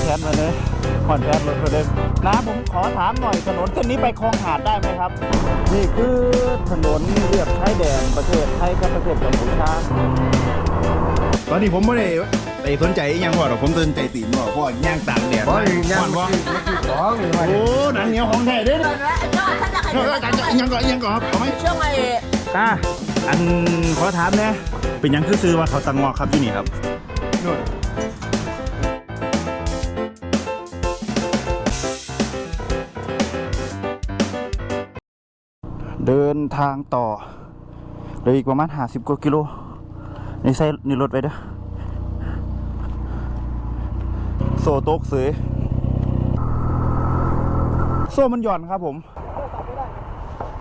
อนแทนมาเลยหอนแทนรถมาเลยนะผมขอถามหน่อยถนนเส้นนี้ไปคลองหาดได้ไหมครับ นี่คือถนนเรียบชายแดนประเทศไทยกับประเทศกัมพูชาตอนนี้ผมไม่ได้ไปสนใจอิหยังพ่อหรอกผมสนใจตีนพ่อพ่อย่างตากแดดเพราะมาอย่างพ่อนี้พ่อของนี่มาโอ้หนังเหนียวของแท้เด้อเนี่ยยอดถ้าจะใครเออการจะอิหยังก่อนอิหยังก่อนครับเอาไหมเชื่อไหมตาอันขอถามเนี่ยเป็นหยังคือซื้อว่าเขาตังงอกครับที่นี่ครับนู่น เดินทางต่อเหลยอีกประมาณห้าสิบกว่ากิโลในใส่นี่รถไปเด้อโซ่โต๊กเสยโซ่มันหย่อนครับผม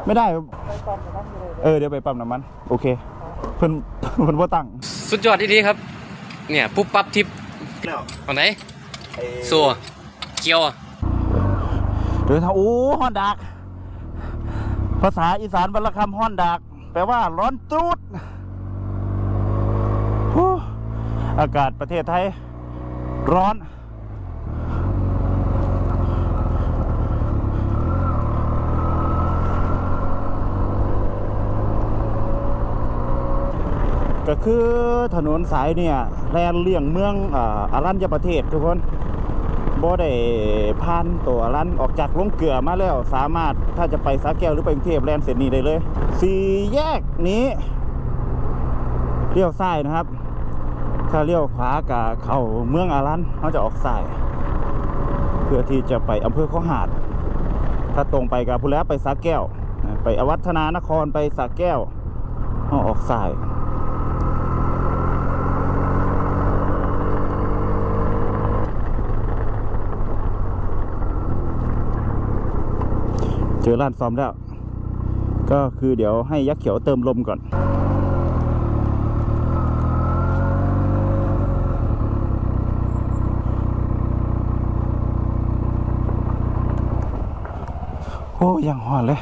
ไม่ได้ครับเออเดี๋ยวไปปั๊มน้ำมัน โอเค เพิ่นเพิ่นว่าตั้งสุดยอดที่ดีครับ เนี่ยปุ๊บปั๊บทิปแล้วเอาไหนสัวเกียวอะเดินทางโอ้ฮอนดัก ภาษาอีสานบรรคำฮอนดักแปลว่าร้อนตูดอากาศประเทศไทย ร้อน ก็คือถนนสายเนี่ยแลนเลี่ยงเมืองอารัญญประเทศทุกคนบ่ได้ผ่านตัวรันออกจากลงเกลือมาแล้วสามารถ ถ้าจะไปสาแก้วหรือไปกรุงเทพแลนเสร็จนี่ได้เลยสี่แยกนี้เลี้ยวซ้ายนะครับ ถ้าเลี้ยวขวากับเข้าเมืองอารันเขาจะออกซ้าย เพื่อที่จะไปอำเภอข้อหาด ถ้าตรงไปกับพุแล้วไปสาแก้ว ไปอวัฒนานครไปสาแก้วเขาออกซ้าย เจอร้านซ้อมแล้ว ก็คือเดี๋ยวให้ยักษ์เขียวเติมลมก่อน โอ้ยังหอนเลย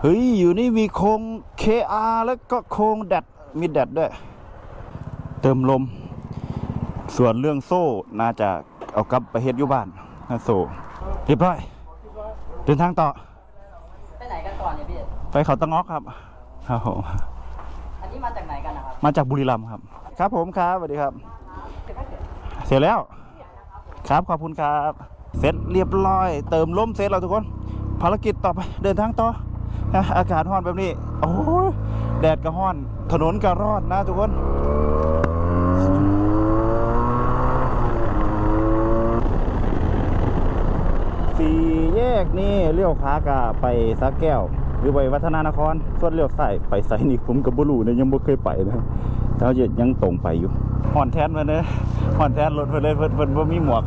เฮ้ย อยู่นี่มีโครง KR แล้วก็โครงแดด มีแดดด้วย เติมลม ส่วนเรื่องโซ่น่าจะเอากลับไปเฮ็ดอยู่บ้านนะโซ่เรียบร้อย เดินทางต่อ ไปไหนกันก่อนเนี่ยพี่ ไปเขาตะงอกครับครับผมอันนี้มาจากไหนกันนะครับมาจากบุรีรัมย์ครับ ครับผมครับสวัสดีครับ เสร็จแล้ว ครับขอบคุณครับ เสร็จเรียบร้อย เติมลมเสร็จแล้วทุกคน ภารกิจต่อไป เดินทางต่อนะอากาศร้อนแบบนี้ โอ้ยแดดก็ร้อน ถนนก็ร้อนนะทุกคน สี่แย กนี่เลี้ยวขากะไปสะแก้ว หรือไปวัฒนานคร ส่วนเลี้ยวซ้ายไปไซนี่ผมกับบุรูเนี่ยยังไม่เคยไปนะแล้วยังตรงไปอยู่หอนแทนมาเนี่ยหอนแทนรถเพิ่นเลยเพิ่นเพิ่นบ่มีหมวก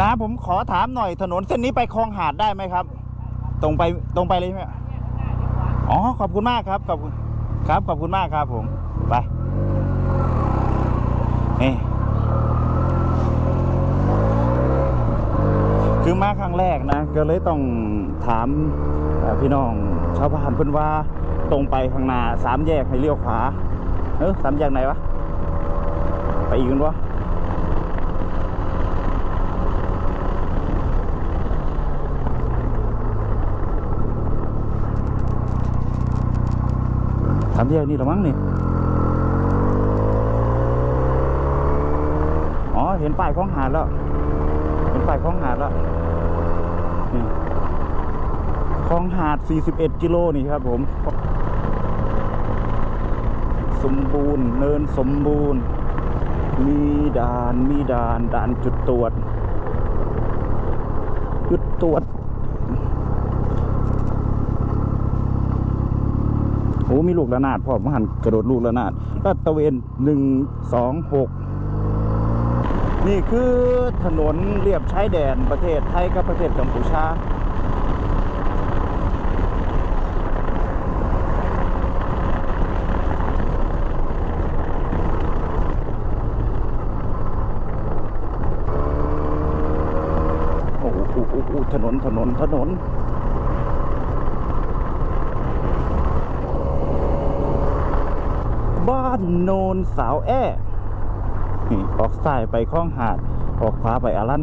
นะผมขอถามหน่อยถนนเส้นนี้ไปคลองหาดได้ไหมครับ ตรงไปตรงไปเลยไหมอ๋อขอบคุณมากครับขอบคุณครับขอบคุณมากครับผมไปนี่คือมาครั้งแรกนะ ก็เลยต้องถามพี่น้องชาวบ้านเพิ่นว่าตรงไปข้างหน้าสามแยกให้เลี้ยวขวาเออสามแยกไหนวะไปอีกนวะ แยกนี่หรอมั้งนี่ อ๋อ เห็นป้ายคลองหาดแล้ว เห็นป้ายคลองหาดแล้ว นี่คลองหาด 41 กิโลนี่ครับผม สมบูรณ์ เนินสมบูรณ์ มีด่าน มีด่าน ด่านจุดตรวจ จุดตรวจ โอ้ มีลูกระนาดพ่อมหันกระโดดลูกระนาดลาดตะเวนหนึ่งสองหกนี่คือถนนเรียบชายแดนประเทศไทยกับประเทศกัมพูชาโอ้โหโอ้โหโอ้โหถนนถนนถนน บ้านโนนสาวแอ้นี่ออกซ้ายไปคลองหาด ออกขวาไปอารัน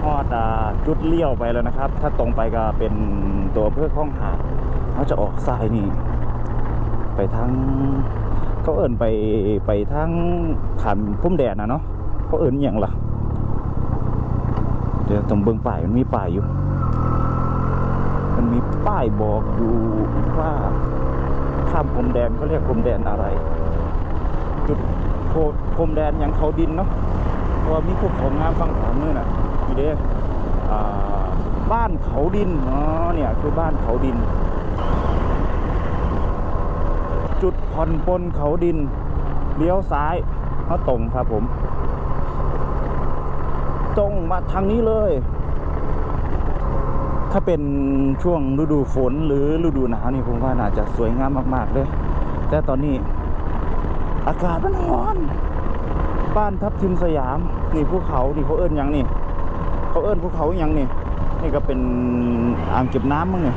พอดจุดเลี้ยวไปแล้วนะครับ ถ้าตรงไปก็เป็นตัวเพื่อคล้องหาดเขาจะออกซ้ายนี่ ไปทางเขาเอิ่นไปไปทางขันพุ่มแดดนะเนาะเขาเอิ่นอย่างล่ะ เดี๋ยวตรงเบื้องป่ายมันมีป้ายอยู่ มันมีป้ายบอกอยู่ว่าข้ามพรมแดนเขาเรียกพรมแดนอะไร จุดโพพรมแดนอย่างเขาดินเนาะเพราะมีพวกของงามฟังขวามือน่ะมีเด้บ้านเขาดินอ๋อเนี่ยคือบ้านเขาดิน จุด ผ่อนปนเขาดินเลี้ยวซ้ายเขาตรงครับผม ตรงมาทางนี้เลย ถ้าเป็นช่วงฤดูฝนหรือฤดูหนาวนี่ผมว่าน่าจะสวยงามมาก ๆ เลย แต่ตอนนี้ อากาศมันร้อน บ้านทับทิมสยาม นี่ภูเขา นี่เขาเอิ้นหยังนี่ เขาเอิ้นภูเขาหยังนี่ นี่ก็เป็นอ่างเก็บน้ำมั้งเนี่ย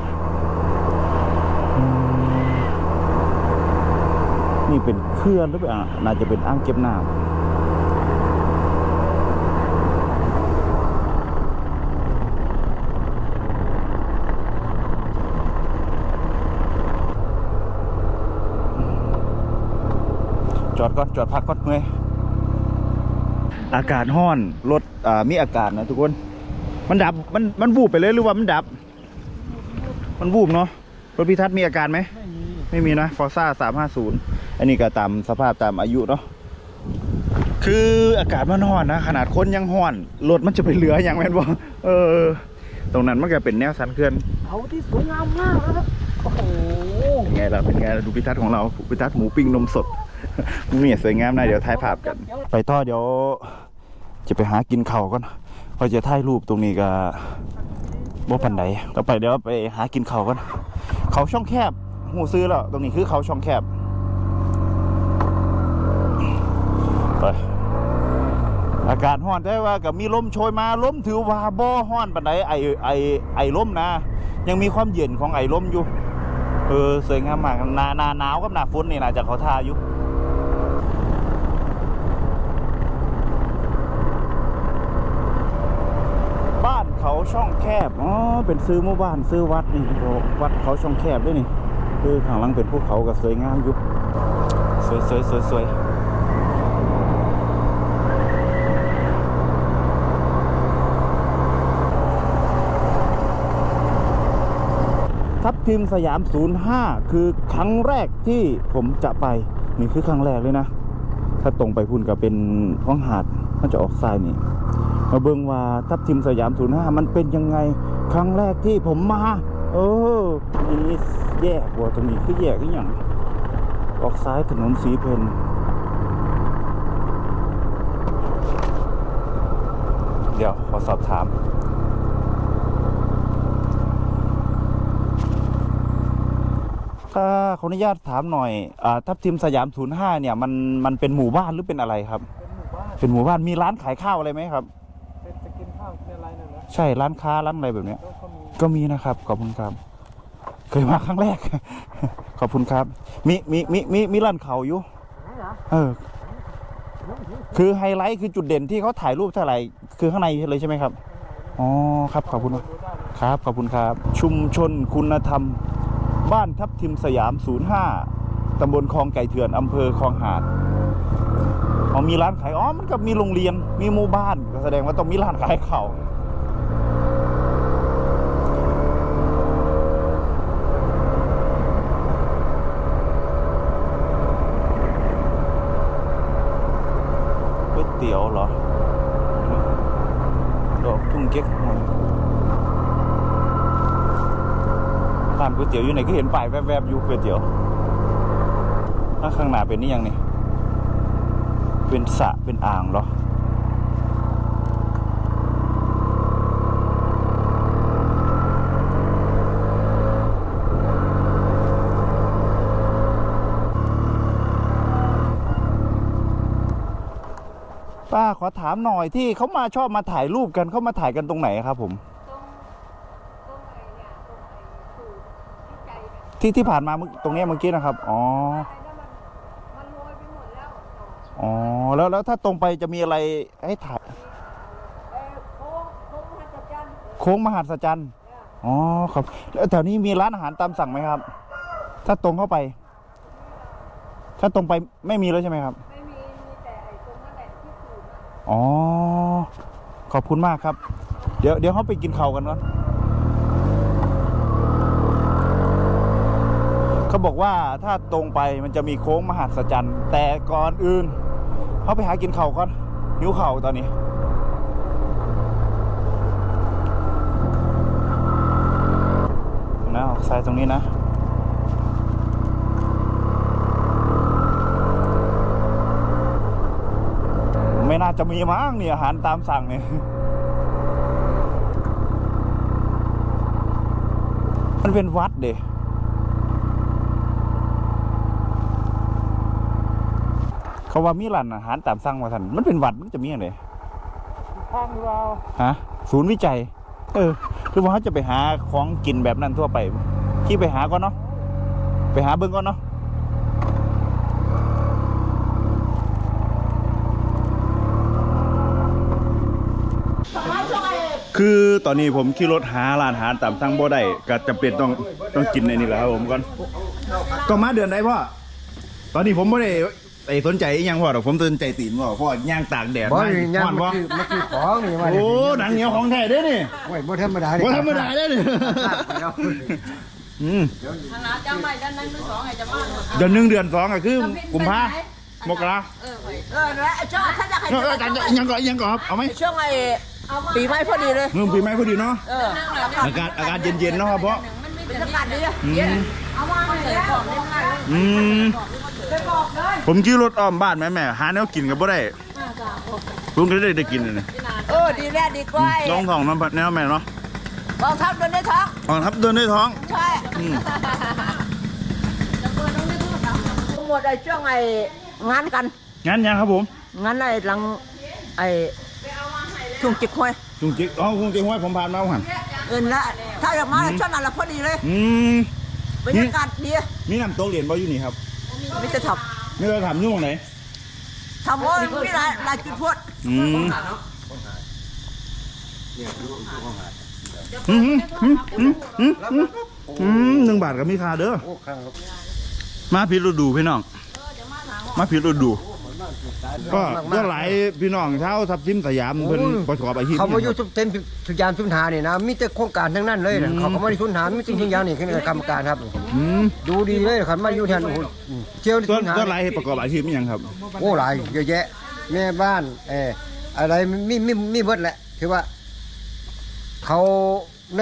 นี่เป็นเคลื่อนหรือเปล่าน่าจะเป็นอ่างเก็บน้ำจอดก่อนจอดพักก่อนเมื่อยอากาศห้อนรถมีอากาศนะทุกคน มันดับมันมันบูบไปเลยหรือว่ามันดับ มันบูบเนาะรถพิทัศน์มีอาการไหม ไม่มี ไม่มีนะฟอร์ซ่าสามห้าศูนย์ อันนี้ก็ตามสภาพตามอายุเนาะคืออากาศมันห้อนนะ ขนาดคนยังห้อนรถมันจะไปเหลืออย่างแม่นบ่เออ ตรงนั้นมันก็เป็นแนวสันเขื่อนเขาที่สวยงามมากนะครับโอ้โหเป็นไงล่ะเป็นไงล่ะดูพิทัศน์ของเราพิทัศน์หมูปิ้งนมสดนี่สวยงามนะเดี๋ยวถ่ายภาพกัน ไปต่อเดี๋ยว จะไปหากินข้าวก่อนพอจะถ่ายรูปตรงนี้ก็บ่ปันใดต่อไปเดี๋ยวไปหากินข้าวก่อนเขาช่องแคบหูซื้อแล้วตรงนี้คือเขาช่องแคบ ไปอากาศห้อนได้ว่ากับมีลมโชยมาลมถือว่าบ่ห้อนปันใดไอไอไอลมนะ ยังมีความเย็นของไอลมอยู่ เออสวยงามมากหนาหนาหนาวกับหนาฝนนี่น่าจะเขาทาอยู่บ้านเขาช่องแคบอ๋อเป็นซื้อหมู่บ้านซื้อวัดนี่วัดเขาช่องแคบด้วยนี่คือข้างหลังเป็นภูเขาก็สวยงามอยู่ สวยสวยสวยสวย ทับทิมสยาม 05 คือครั้งแรกที่ผมจะไป นี่คือครั้งแรกเลยนะ ถ้าตรงไปพุ่นก็เป็นห้องหาดมันจะออกซ้ายนี่มาเบิ่งว่าทับทิมสยาม 05 มันเป็นยังไงครั้งแรกที่ผมมา เออนี่แยกว่าตรงนี้คือแยกอีหยังออกซ้ายถนนสีเพนเดี๋ยวขอสอบถาม ถ้าขออนุญาตถามหน่อยอาทับทิมสยาม 05 เนี่ยมันมันเป็นหมู่บ้านหรือเป็นอะไรครับ เป็นหมู่บ้านเป็นหมู่บ้านมีร้านขายข้าวอะไรไหมครับเป็นจะกินข้าวกินอะไรนั่นนะใช่ร้านค้าร้านอะไรแบบเนี้ยก็ก็มีก็มีนะครับขอบคุณครับ เคยมาครั้งแรก ขอบคุณครับ มีมีมีมีมีร้านเขาอยู่เออ คือไฮไลท์คือจุดเด่นที่เขาถ่ายรูปเท่าไหร่คือข้างในเลยใช่ไหมครับอ๋อครับขอบคุณดูได้เลยครับขอบคุณครับ ชุมชนคุณธรรม บ้านทับทิมสยาม 05 ตำบลคลองไก่เถื่อน อำเภอคลองหาดอ๋อมีร้านขาย อ๋อ มันก็มีโรงเรียน มีหมู่บ้านก็แสดงว่าต้องมีร้านขายข้าวยเตี๋ยวเหรอดอกทุ่งเก๊กฮวยร้าน ก๋วยเตี๋ยวอยู่ไหนก็เห็นป้ายแวบๆอยู่ก๋วยเตี๋ยวข้างหน้าเป็นนี่ยังนี่เป็นสระเป็นอ่างเหรอป้าขอถามหน่อยที่เขามาชอบมาถ่ายรูปกันเขามาถ่ายกันตรงไหนครับผม ที่ที่ผ่านมาเมื่อตรงเนี้ยเมื่อกี้นะครับ อ๋ออ๋อ แล้วแล้วถ้าตรงไปจะมีอะไรให้ถ่ายโค้งมหัศจรรย์อ๋อครับ แล้วแถวนี้มีร้านอาหารตามสั่งไหมครับ ถ้าตรงเข้าไป ถ้าตรงไปไม่มีแล้วใช่ไหมครับ ไม่มีมีแต่ไอ้ตรงนั่นแหละที่ถูกอะ อ๋อ ขอบคุณมากครับ เดี๋ยวเดี๋ยวเขาไปกินข้าวกันก่อน เขาบอกว่าถ้าตรงไปมันจะมีโค้งมหัศจรรย์แต่ก่อนอื่นเขาไปหากินเข้าก่อนหิวเข้าตอนนี้ นะออกซ้ายตรงนี้นะไม่น่าจะมีมั้งเนี่ยอาหารตามสั่งเนี่ยมันเป็นวัดเด้ เขาว่ามีร้านอาหารตามสั่งมาสันมันเป็นวัดมันจะมีอะไรข้างเราฮะศูนย์วิจัย เออ คือว่าเขาจะไปหาของกินแบบนั้นทั่วไปขี่ไปหาก่อนเนาะไปหาเบิ้งก่อนเนาะคือตอนนี้ผมขี่รถหาร้านอาหารตามสั่งบ่ได้ก็จำเป็นต้องต้องกินในนี่แหละครับผมก่อนก็มาเดือนได้พ่อตอนนี้ผมไม่ได้ ไอ้สนใจอหยังพ่อหรอกผมสนใจตีนพ่อพ่อย่างตากแดดบ่มานี่ยังฮ้อนมันบ่คือมันคือของนี่มาโอ้หนังเหนียวของแท้เด้นี่โอ้ยบ่ธรรมดาบ่ธรรมดาเด้นี่อืมขนาดจะไม่ด้านนั้นมือสองไอ้จะมาเดือนหนึ่งเดือนสองก็คือกุมภามกราเออเออแล้วไอ้ช่วงถ้าจะให้เออเออกันยังก่อนยังก่อนครับเอาไหมช่วงไอ้ปีใหม่พอดีเลย เมื่อปีใหม่พอดีเนาะเอออากาศอากาศเย็นๆเนาะครับเพราะเป็นอากาศดีอะอืมเอามาเลยบอกได้ไหมอืม ไปบอกเลยผมขี่รถอ้อมบ้านแม่แม่หาแนวกินกับบ่ได้ผมก็ได้ได้กินเลยเออดีแล้วดีกว่าลองท้องน้ำแนวแม่เนาะกองทัพเดินได้ท้องอ๋อครับเดินด้วยท้องใช่อืมหมดไอ้ช่วงไอ้งานกัน งั้นยังครับผมงานไอ้หลังไอ้ช่วงจิกห้อยจุงจิกอ๋อคงจิกห้อยผมผ่านมาหันเอินละถ้าอยากมาช่วงนั้นละพอดีเลย อืมบรรยากาศดี มีน้ำโต๊ะเหรียญบ่อยู่นี่ครับ มิจะทนี่เราถามอยู่ตรงไหนำทำโอ้ยมีหลายหลายจุดพวดอืมอืมอืมอืมอืมอืมอืมหนึ่งบาทกับมีค่าเด้อโอ้ครั้งครับมาผิดฤดูพี่น้อง มาผิดฤดู ก็ก็หลายพี่น้องเช้าวทับทิมสยามเพิ่นประกอบอาชีพเขามาอยู่นี่ทุกเต็มทุกยานทุนหานี่นะมีแต่โครงการทั้งนั้นเลยนะเขาก็มาที่ทุนหามีจริงๆอย่างนี่คือกรรมการครับอืมดูดีเลยครับมาอยู่แทนโอ้โหเที่ยวที่ก็ทุนหาก็หลายประกอบอาชีพนี่ยังครับโอ้หลายเยอะแยะแม่บ้านเอออะไรมีมีมีเบิดแหละคือว่า เขาใน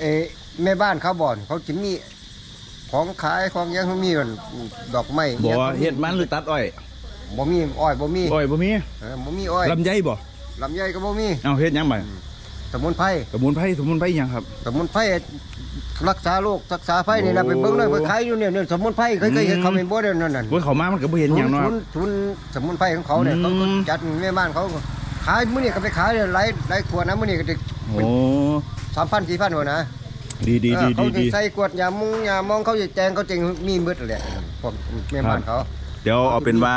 เออแม่บ้านเขาบ่อนเขาจะมี ของขายของหยังเขามีมันดอกไม้บ่เฮ็ดมันหรือตัดอ้อยบ่มีอ้อยบ่มีอ้อยบ่มีเออบ่มีอ้อยลำไยบ่ลำไยก็บ่มีเอาเฮ็ดหยังบ่สมุนไพรสมุนไพรสมุนไพรหยังครับสมุนไพรรักษาโรครักษาไฟนี่นะโอ้ไปเบิ่งเลยไปขายอยู่เนี่ยเนี่ยสมุนไพรเคยเคยเห็นอืมเขาเป็นบ่เด้อนั่นน่ะโอ้ยเขามามันก็บ่เห็นหยังเนาะทุนทุนสมุนไพรของเขาเนี่ยอืมเขาก็จัดแม่บ้านเขาก็ขายมื้อนี้ก็ไปขายเนี่ยหลายหลายขวดนะมื้อนี้ก็ได้โอ้3,000 4,000ว่านะ ดีดีเอดีอเขาดีจะดี ใส่ขวดยามุงยามองเขาจะแจงเขาจริงมีหมืดแหละพวกแม่บ้านเขา เดี๋ยวเอาเป็นว่า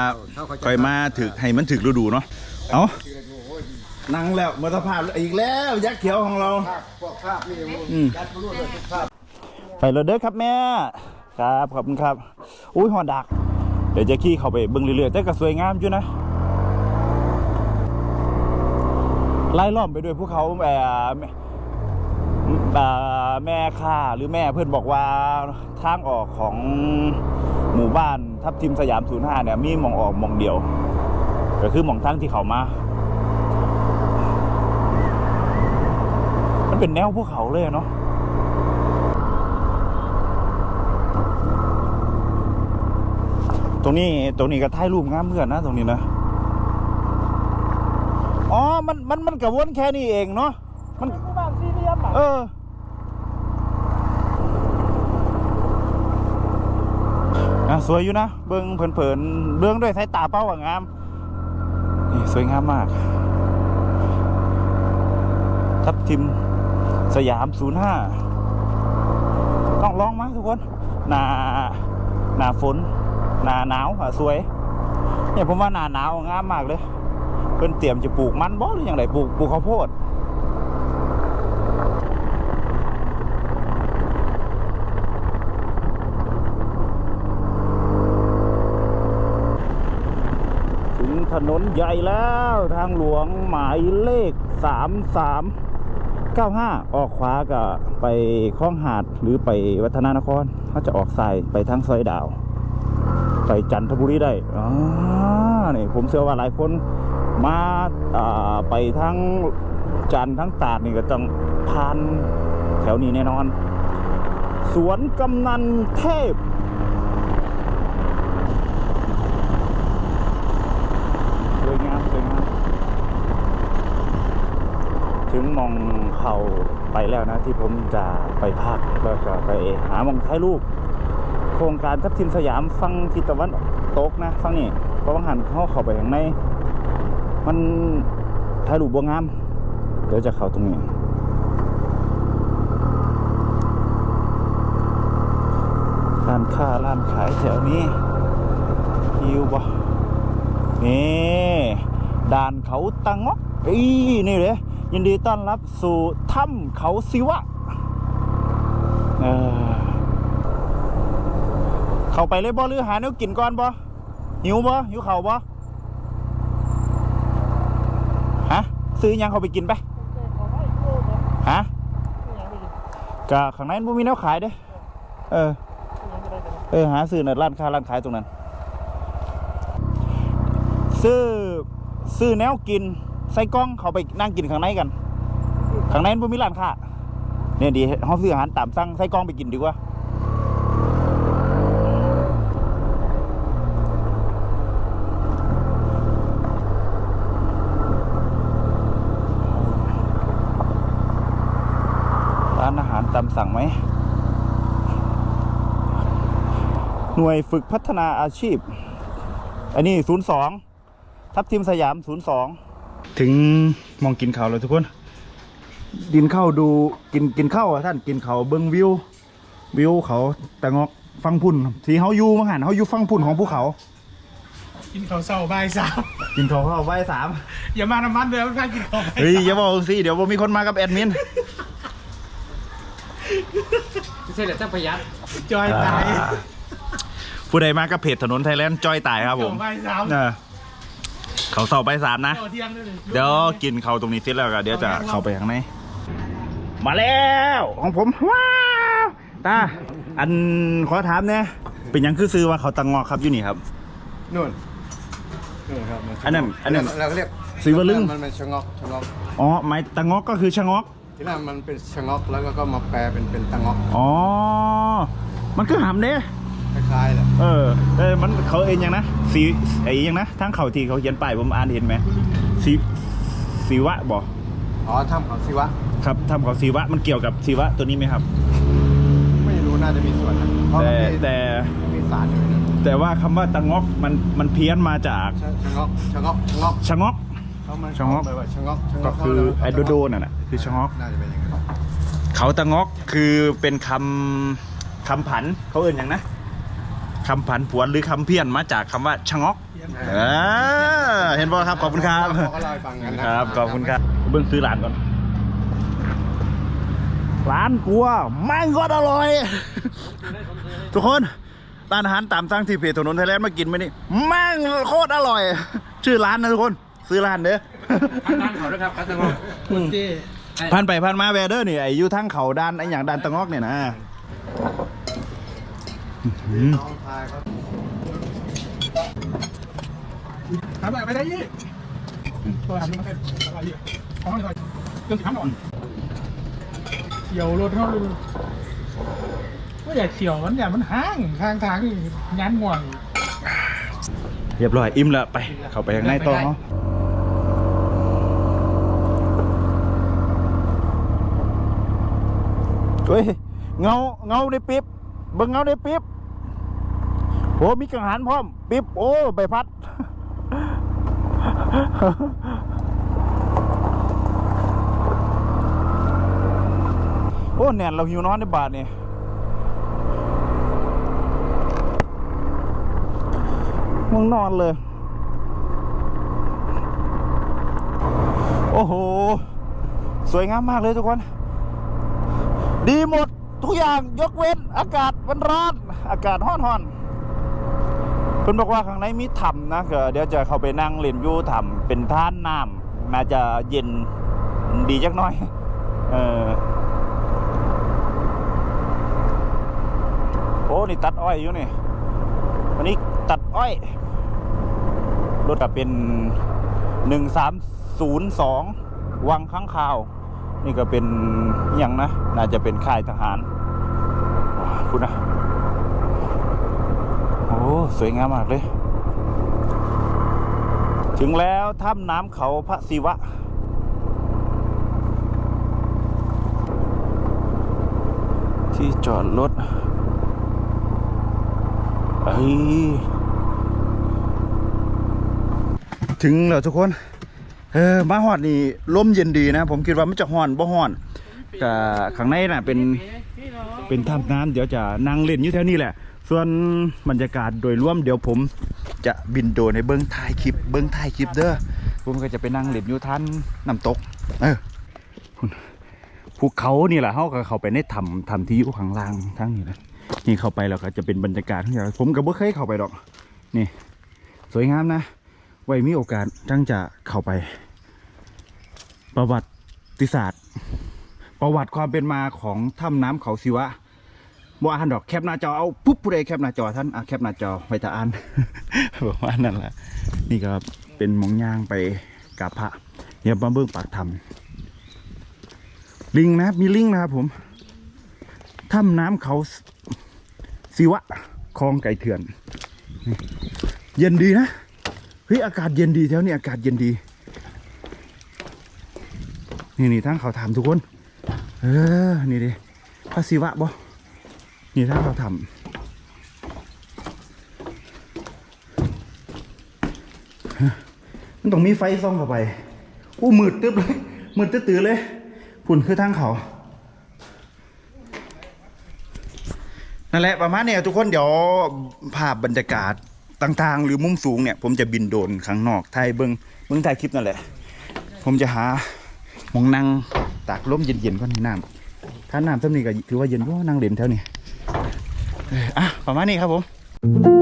ค่อยมาถึกให้มันถึกฤดูเนาะ เอานั่งแล้วมาสภาพอีกแล้วยักษ์เขียวของเราพวกภาพนี่อืมจัดบ่รู้เลยทุกภาพ ไปเลยเด้อครับแม่ ครับขอบคุณครับ อุ้ยหอดัก เดี๋ยวจะขี่เข้าไปเบิ่งเรื่อยๆแต่ก็สวยงามอยู่นะ ไล่ล้อมไปด้วยภูเขาแอ่แม่อ่า แม่ค่าหรือแม่เพื่อนบอกว่าทางออกของหมู่บ้านทับทิมสยาม05เนี่ยมีมองออกมองเดียว ก็คือมองทางที่เขามา มันเป็นแนวภูเขาเลยเนาะตรงนี้ตรงนี้ก็ถ่ายรูปงามเพื่อนนะตรงนี้นะอ๋อมันมันมันกระวนแค่นี้เองเนาะมัน มู่บ้านสี่เหลี่ยมอะเออ อะสวยอยู่นะ เบิ้งเผินๆเบื้องด้วยสายตาเป้าอะงาม นี่สวยงามมาก ทับทิมสยาม05ต้องลองมั้ยทุกคนหนาหนาฝนหนาหนาวอะสวย เนี่ยผมว่าหนาหนาวงามมากเลยเพิ่นเตรียมจะปลูกมันบ่หรืออย่างไรปลูกปลูกข้าวโพด ถนนใหญ่แล้วทางหลวงหมายเลข 3395 ออกขวาก็ไปคลองหาดหรือไปวัฒนานครเขาจะออกซ้ายไปทางซอยดาว ไปจันทบุรีได้อ๋อนี่ผมเชื่อว่าหลายคนมาาไปทั้งจันท์ทั้งตาดนี่ก็ต้องผ่านแถวนี้แน่นอน สวนกำนันเทพ สวยงามสวยงาม ถึงม องเขาไปแล้วนะ ที่ผมจะไปพักแล้วก็ไปหามองถ่ายรูป โครงการทับทิมสยามฟังทิศตะวันตกนะฟังนี่เพราะว่าหันเข้าเข้าไปข้างในมันถ่ายรูปบวงาม เดี๋ยวจะเข้าตรงนี้ร้านค้าร้านขายแถวนี้ฮิวบ่นี่ด่านเขาตังงอกอีนี่เลย ยินดีต้อนรับสู่ถ้ำเขาศิวะเออเข้าไปเลยบ่หรือหาแนวกินก่อนบ่หิวบ่หิวเข่าวบ่ฮะซื้อยังเขาไปกินไปฮะกินกะข้างในมันบ่มีแนวขายเด้เออ เออ หาซื้อในร้านค้าร้านขายตรงนั้น ซื้อซื้อแนวกิน ใส่กล้องเขาไปนั่งกินข้างในกัน ข้างในมันมีร้านค้าเนี่ยดีเขาซื้ออาหารตามสั่งใส่กล้องไปกินดีกว่าร้านอาหารตามสั่งไหม หน่วยฝึกพัฒนาอาชีพ อันนี้ 02 ทับทิมสยาม 02 ถึงมองกินเขาวแล้วทุกคน กินข้าวดูกินกินข้าวอะท่านกินเขาวเบิ้งวิว วิวเขาแต่งอกฟังพุ่นที่เขาอยู่มังหันเขาอยู่ฟังพุ่นของภูเขา กินข้าวเศร้าบ่ายสามกินเขาเข้าใบสามอย่ามาน้ำมันเลยไม่กล้ากินข้าวบ่ายเฮ้ยสามอย่าบอกสิเดี๋ยวผมมีคนมากับแอดมินไม่ใช่เหรอเจ้าพยัดจอยตาย ผู้ใดมากับเพจถนนไทยแลนด์จอยตายครับผมข้าวบ่ายสาม เออ เขาเสาใบสามนะข้าวเที่ยงด้วยเลยเดี๋ยวกินเขาตรงนี้เสร็จแล้วก็เดี๋ยวจะเข้าไปข้างใน มาแล้วของผมว้าวตาอันขอถามเนี่ยเป็นหยังคือซื้อว่าเขาตังงอกครับอยู่นี่ครับ นู่นนู่นครับมัอันนั้นอันนั้น เราก็เรียกสีวลึง มันเป็นชะงอกชะงอกอ๋อไม้ตังงอกก็คือชะงอกทีแรกมันเป็นชะงอกแล้วก็ก็มาแปลเป็นเป็นตะงอกอ๋อมันคือหามเด้ คล้ายๆแหละเออเออมันเขาเองยังนะสีไอ้ยังนะทั้งเขาที่เขาเขียนป้ายผมอ่านเห็นไหมสีสีวะบอกอ๋อถ้ำเขาศิวะ ครับทำเขาสีวะมันเกี่ยวกับสีวะตัวนี้ไหมครับ ไม่รู้น่าจะมีส่วนนะเพราะแต่มันมีแต่มีสารอยู่ในนั้นแต่ว่าคำว่าตังงอกมันมันเพี้ยนมาจากชะชะงอกชะงอกชะงอกชะงอก เขามันชะงอก ไปว่าชะงอกชะงก็อกคือไอเขาโดโดน่ะนะคือชะงอก น่าจะเป็นอย่างนั้นเขาตะงอกคือเป็นคำคำผันเขาเอ่นอย่างนะ คำผันผวนหรือคำเพี้ยนมาจากคำว่าชะงอกเออเห็นป่ะครับ ขอบคุณครับเขาก็เล่าให้ฟังกันนะ ครับ ขอบคุณครับ เบิ้งซื้อร้านก่อน ร้านกัวแม่งก็อร่อย ทุกคนร้านอาหารตามสั่งที่เพจถนนไทยแลนด์มากินไหมนี่แม่งโคตรอร่อย ชื่อร้านนะทุกคน ซื้อร้านเด้อนั่งเขาด้วยครับพัตงอกเจ้ ผ่านไปผ่านมาแวเดอร์นี่ไอ้อยู่ทั้งเขาด้านไอ้อย่างด้านตะงอกเนี่ยนะ อืมน้องชายเขาถามอะไปได้ยี่ตัวทำมันเป็นอะไรยี่ของอะไรเรื่องสิบห้าหนอยเกี่ยวรถเขาเลยว่อยากเขียวมันอย่ามันห่างทางทางยันง่วงเรียบร้อยอิ่มแล้วไป เข้าไปข้างในต่อเนาะเฮ้ยเงาเงาในปิ๊บเบิ่งเงาในปิ๊บ อ้มีกังหันพร้อม ปิ๊บ โอ้ใบพัด โอ้แน่นเราหิวนอนในบาทนี่มึงนอนเลย โอ้โห สวยงามมากเลยทุกคน ดีหมดทุกอย่างยกเว้นอากาศมันร้อน อากาศห้อนหอน เพิ่นบอกว่าข้างในมีถ้ำนะก็เดี๋ยวจะเข้าไปนั่งเล่นอยู่ถ้ำเป็นท่านน้ำน่าจะเย็นดีจักหน่อย เออโอ้นี่ตัดอ้อยอยู่นี่วันนี้ตัดอ้อย รถก็เป็นหนึ่งสามศูนย์สองวังข้างคาว นี่ก็เป็นอย่างนะ น่าจะเป็นค่ายทหารคุณนะ อ้สวยงามมากเลย ถึงแล้วถ้ำน้ำเขาพระศิวะ ที่จอดรถเอ้ยถึงแล้วทุกคน เออมาฮอดนี่ลมเย็นดีนะ ผมคิดว่ามันจะฮ้อนบ่ฮ้อนแต่ข้างในน่ะเป็น เป็นถ้ำน้ำเดี๋ยวจะนั่งเล่นอยู่แถวนี้แหละ ส่วนบรรยากาศโดยรวมเดี๋ยวผมจะบินโดนในเบิ้องถ่ายคลิป เบิ้องถ่ายคลิปเด้อผมก็จะไปนั่งเล่นอยู่ท่านน้ำตก เออภูเขานี่แหละเขาก็เข้าไปในถ้ำถ้ำที่อยู่ข้างล่างทั้งนี้นะนี่เข้าไปแล้วก็จะเป็นบรรยากาศที่อย่างผมก็บ่เคยเข้าไปดอก นี่ สวยงามนะ ไว้มีโอกาสจังจะเข้าไป ประวัติศาสตร์ ประวัติความเป็นมาของถ้ำน้ำเขาศิวะบ่อ่านดอกแคปหน้าจอเอาปุ๊บผู้ใดแคปหน้าจอท่านอะแคปหน้าจอไว้จะอ่านประมานั้นแหละนี่ก็เป็นมองย่างไปกับพระเดี๋ยวมาเบิ่งปากถ้ำลิงนะครับมีลิงนะครับผมถ้ำน้ำเขาศิวะคลองไก่เถื่อน เย็นดีนะเฮ้ยอากาศเย็นดีแถวนี้อากาศเย็นดี นี่นี่ทั้งเขาทำทุกคน เออ นี่ดิพระศิวะบ่นี่ทั้งเขาทำมันต้องมีไฟส่องเข้าไปอู้มืดตึ๊บเลยมืดตื้อเลยฝุ่นคือทางเขานั่นแหละประมาณเนี้ยทุกคนเดี๋ยวภาพบรรยากาศต่างๆ หรือมุมสูงเนี่ย ผมจะบินโดนข้างนอกถ่ายเบิงเบิงถ่ายคลิปนั่นแหละ ผมจะหาหมองนั่ง ตากลมเย็นๆก่อนในน้ำถ้าน้ำเท่านี้ก็ถือว่าเย็นเพราะว่านั่งเล่นแถวนี้อะประมาณนี้ครับผม